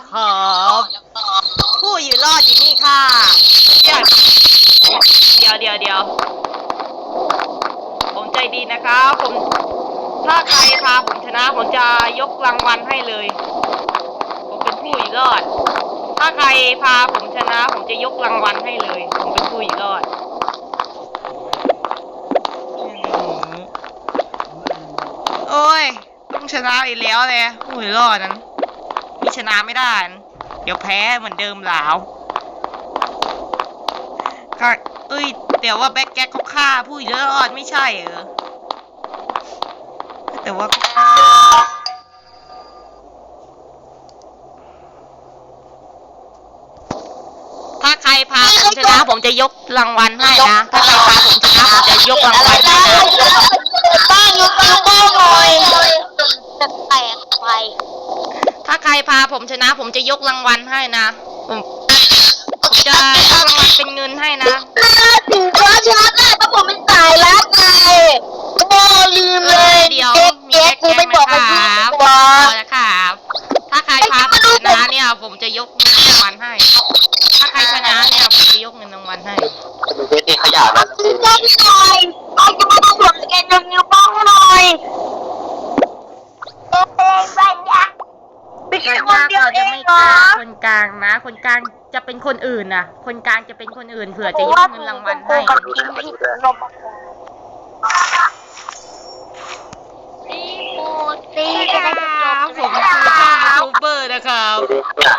นะครับ ผู้อยู่รอดอยู่นี่ค่ะเดี๋ยวเดี๋ยวเดี๋ยวผมใจดีนะครับ ผมถ้าใครพาผมชนะผมจะยกรางวัลให้เลย ผมเป็นผู้อยู่รอด ถ้าใครพาผมชนะ ผมจะยกรางวัลให้เลย ผมเป็นผู้อยู่รอดโอ้ยต้องชนะอีกแล้วเลยผู้อยู่รอดนั้นมี ชนะไม่ได้ เดี๋ยวแพ้เหมือนเดิมหลาวค่ะเอ้ยเดี๋ยวว่าแบ็คแก๊กเขาฆ่าผู้อยู่รอดไม่ใช่เหรอแต่ว่าถ้าใครพาผมชนะผมจะยกรางวัลให้นะ ถ้าใครพาผมชนะผมจะยกรางวัลให้นะบ้านยุคนิ้วโป้งหน่อยจะแตกไป ถ้าใค รพาผมชนะ ผมจะยกรางวัลให้นะ ผมผมจะยกรางวัลเป็นเงินให้นะ ถึงช้าช้าได้เพราะผมเป็นสายลัดไงโอ้ลืมเลยเดี๋ยวเจ๊กูไม่บอกคให้รัพี่บว่าพอแล้วครับ ถ้าใครพาผมชนะเนี่ย ผมจะยกเงินรางวัลให้ คนกลางจะเป็นคนอื่นนะคนกลางจะเป็นคนอื่นเผื่อจะยกเงินรางวัลให้กับทีมที่ลมตีโมตีกันครับผมคือช่องยูทูบเบอร์นะครับดูขยะ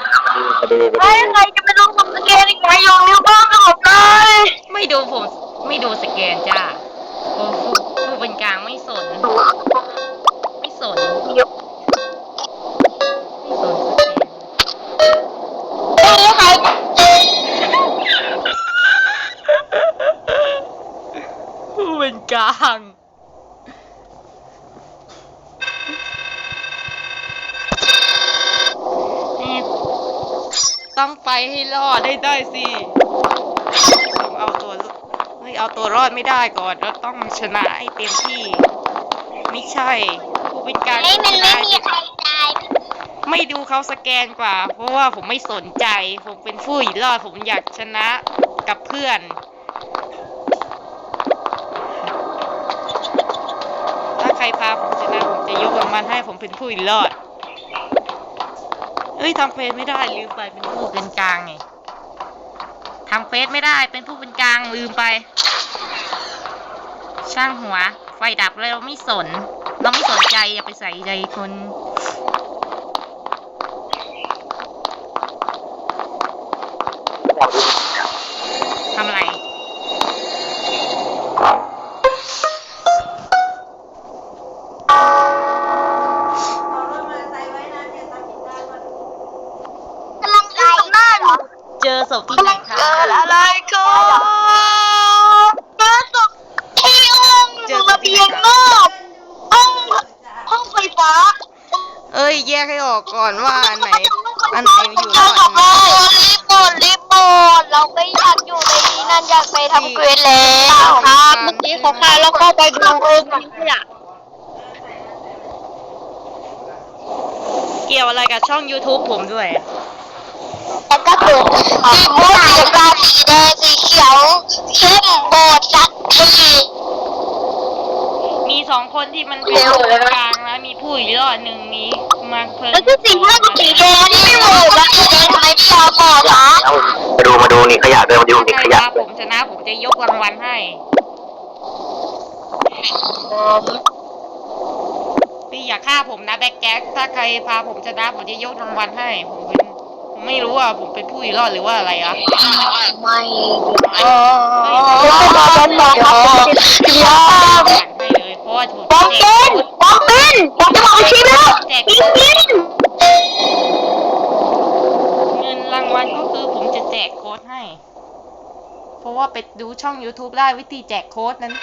ดูดูเฮ้ยใครจะไปลงผมสแกนอีกไหมยงนิ้วโป้งกับผมเลย ไม่ดูผมไม่ดูสแกนจ้าโอ้ผู้ผู้เป็นกลางไม่สน ให้รอดได้ได้สิต้องเอาตัวเฮ้ยเอาตัวรอดไม่ได้ก่อนแล้วต้องชนะให้เต็มที่ ไม่ใช่ผู้เป็นกลางเฮ้ยมันไม่มีใครตายไม่ดูเขาสแกนกว่า เพราะว่าผมไม่สนใจ ผมเป็นผู้อยู่รอดผมอยากชนะกับเพื่อนถ้าใครพาผมชนะผมจะยกรางวัลให้ผมเป็นผู้อยู่รอด เอ้ยทำเฟซไม่ได้ลืมไปเป็นผู้เป็นกลางไง ทำเฟซไม่ได้เป็นผู้เป็นกลางลืมไป ช่างหัว ไฟดับแล้วเราไม่สน เราไม่สนใจอย่าไปใส่ใจคนท อศพที่ไหนคะเกิดอะไรขึ้นเจอศพที่ห้องอยู่ระเบียงนอกห้องห้องไฟฟ้าเอ้ยแยกให้ออกก่อนว่าอันไหนอันไหนอยู่รอดเราก็รีบหมดรีบหมดเราก็อยากอยู่ในนี้นั่นอยากไปทำเควสแล้วครับเมื่อกี้เขาฆ่าแล้วก็ไปดูเองเนี่ยเกี่ยวอะไรกับช่อง YouTube ผมด้วยอะ แล้วก็เกิดสีม่วงสีฟ้าสีแดงสีเขียวเข้มโบดสักทีมีสองคนที่มันเป็นเร็วผู้เลยนะกลางแล้วมีผู้อยู่รอดหนึ่งมีมาเพิ่มแล้วก็สีม่วงกับสีแดงนี่ไม่โหวตแล้วสีแดงทำไมไม่ยอมบอกคะเอามาดูมาดูนี่ขยะด้วยมาดูนี่ถ้าขใครยะพาผมชนะผมจะยกรางวัลให้พี่อย่าฆ่าผมนะแบ็คแจ็คถ้าใครพาผมชนะผมจะยกรางวัลให้ผมเป็นผม ไม่รู้ว่าผมเป็นผู้อยู่รอดหรือว่าอะไรอะไม่เออแล้วก็บอกเป็นหมอครับยอมให้เลยเพราะว่าผมบอมแจบิกนบอมบินผมจะบอกชีพแล้วบินบินเงินรางวัลก็คือผมจะแจกโค้ดให้ เพราะว่าไปดูช่อง YouTube ได้วิธีแจกโค้ดนั้น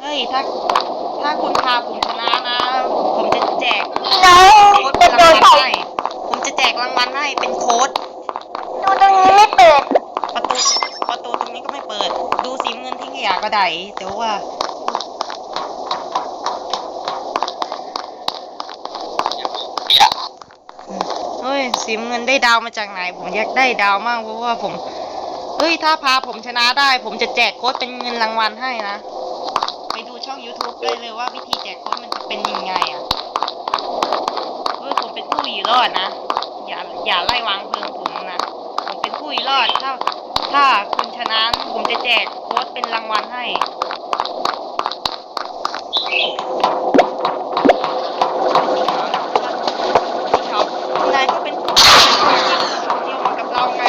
เฮ้ยถ้าถ้าคุณพาผมชนะ จกแล้วโเป็นโดรางวัลให้ผมจะแจกรางวัลให้เป็นโค้ด ดูตรงนี้ไม่เปิด ประตูประตูตรงนี้ก็ไม่เปิด ดูสีเงินที่งขยะก็ได้แต่ว่าว่าเฮ้ยสีเงินได้ดาวมาจากไหน ผมอยากได้ดาวมากเพราะว่าผมเฮ้ยถ้าพาผมชนะได้ ผมจะแจกโค้ดเป็นเงินรางวัลให้นะ ไปดูช่อง YouTube ได้เลยว่าวิธีแจกโค้ดมันจะเป็นยังไงอะ เป็นผู้อยู่รอดนะ อย่าอย่าไล่วางเพลิงผมนะ ผมเป็นผู้อยู่รอด ถ้า ถ้าคุณชนะผมจะแจกโค้ดเป็นรางวัลให้ สีขาวนายก็เป็นผู้เดียวกันกับเราไง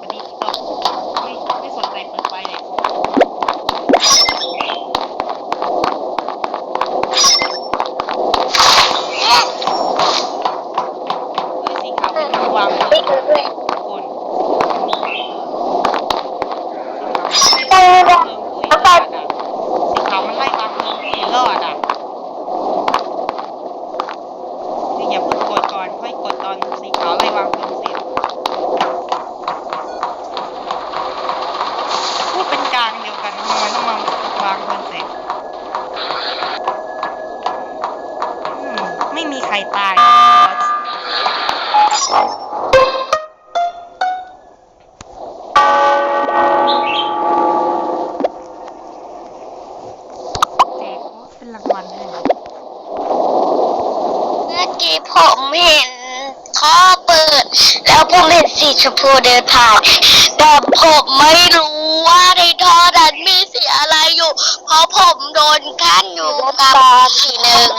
วันนี้ก็ไม่ไม่สนใจเปิดไฟเลยเฮ้ยสีขาวเป็นมือวาง ไม่เออด้วย ทุกคน เออ เมืองผู้รอดอะสีขาวมันไล่วางเมืองผู้รอดอะนี่อย่าเพิ่งกดก่อน ค่อยกดตอนสีขาวไล่วางเมืองเสร็จพูดเป็นกลางเดียวกันทำไมต้องมาวางเมืองเสร็จอืม ไม่มีใครตายแจกโค้ดเป็นรางวัลให้เมื่อกี้ผมเห็นท่อเปิด แล้วผมเห็นสีชมพูเดินผ่านแต่ผมไม่รู้ว่าในท่อนั้นมีสีอะไรอยู่ เพราะผมโดนกั้นอยู่กับสีหนึ่ง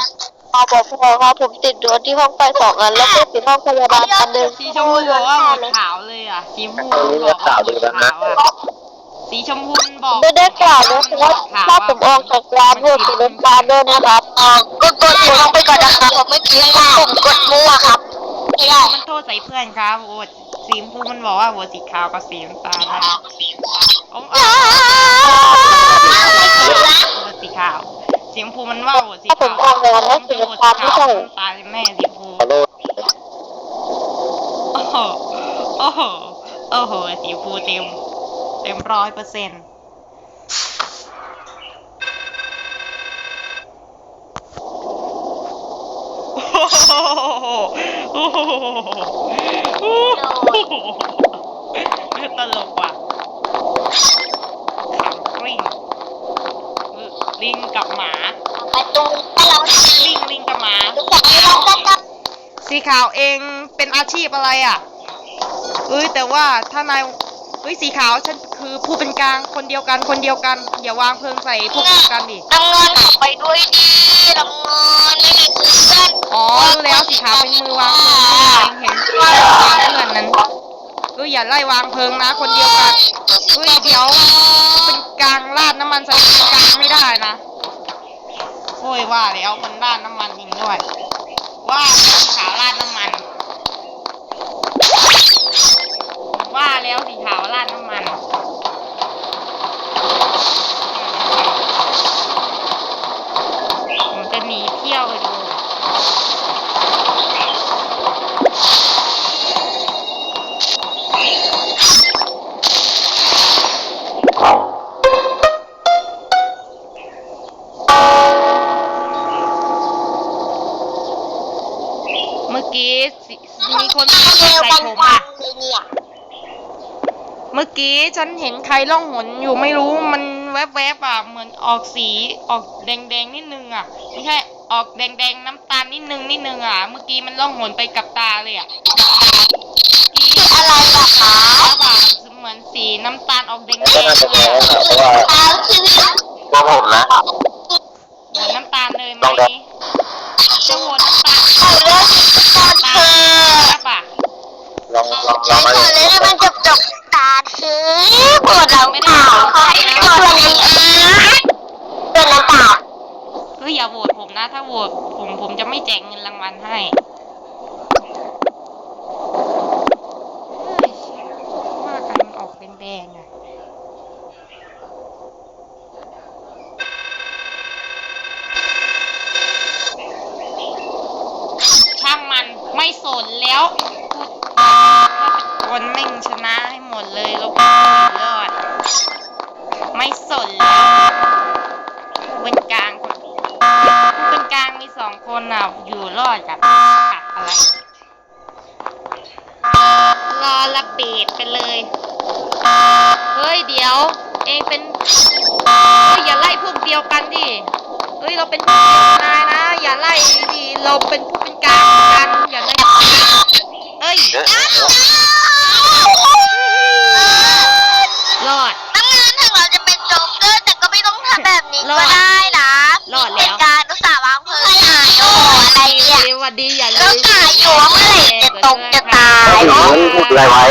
อบอกพอครับผมติดดวที่ห้องไฟสองอันแล้วก็ติดห้องพยาบาลอันหนึ่งสีชมพูบอกว่าหมดขาวเลยอะสีชมพูบอกว่าหมดขาวอะสีชมพูมันบอกไม่ได้กล่าวนะว่าถ้าผมออกจากร้านเพื่อสีน้ำตาลด้วยนะครับออกก็กดหมุนลงไปก่อนนะครับผมเมื่อกี้ผมกดมั่วครับไม่ได้มันโทษใส่เพื่อนครับโอ้สีชมพูมันบอกว่าหัวสีขาวกับสีน้ำตาลนะโอ้เอาหัวสีขาว สีชมพูมันว่าหัวสีถ้าผขามวออกงานแล้วสีน้ำตาลไม่ใช่น้ำตาลแม่สีชมพูขอโทษโอ้โหโอ้โหโอ้โหสีชมพูเต็ม เต็มร้อยเปอร์เซ็นต์โอ้โหโอ้โหโอ้โห สีขาวเองเป็นอาชีพอะไรอะเอ้ยแต่ว่าถ้านายเฮ้ยสีขาวฉันคือผู้เป็นกลางคนเดียวกันคนเดียวกัน อย่าวางเพลิงใส่พวกเดียวกันดิน้ำเงินออกไปด้วยดีน้ำเงินไม่มีเพื่อนอ๋อรู้แล้วสีขาวเป็นมือวางเพลิงเห็นเห็นวางเพื่อนนั้นเอ้ยอย่าไล่วางเพลิงนะ คนเดียวกันเฮ้ยเดี๋ยวเป็นกลางราดน้ำมันใส่เป็นกลางไม่ได้นะโอ้ยว่าแล้วมันราดน้ำมันจริงด้วย ว่าสีขาวราดน้ำมัน ว่าแล้วสีขาวราดน้ำมัน กี้ฉันเห็นใครล่องหนอยู่ไม่รู้มันแวบๆอะเหมือนออกสีออกแดงๆนิดนึงอะไม่ใช่ออกแดงๆน้ำตาลนิดนึงนิดนึงอะ เมื่อกี้มันล่องหนไปกับตาเลยอะที่คืออะไรล่ะคะแล้วแบบเหมือนสีน้ำตาลออกแดงๆก็น่าจะเลแพ้ยอะนะเพราะว่าแล้วคือตัวผมนะเหมือนน้ำตาลเลยไหม ดงอะช่างมันไม่สนแล้วกูคนแม่งชนะให้หมดเลยแล้วกูเลิศไม่สนแล้วเป็นกลางคนเป็นกลางมีสองคนอะอยู่รอดกับอะไรรอระเบิดไปเลย ว เองเป็นเอ้ยอย่าไล่พวกเดียวกันดิเอ้ยเราเป็นพวกเดียวกันนายนะ อย่าไล่ดิเราเป็นผู้เป็นกลางกันอย่าไล่เอ้ยเอ๊ะเอ๊ะเอ๊ะรอดน้ำงานถึงเราจะเป็นโจ๊กเกอร์แต่ก็ไม่ต้องทำแบบนี้รอก็ดได้นะรอดแล้วเป็นการอุตส่าห์วางเพลิงหายโอ้โหอะไรเนี่ยสวัสดีอย่าลืแล้วมกะอยู่ว่าเมื่อไหร่จะตกจะตายพูดอะไรไว้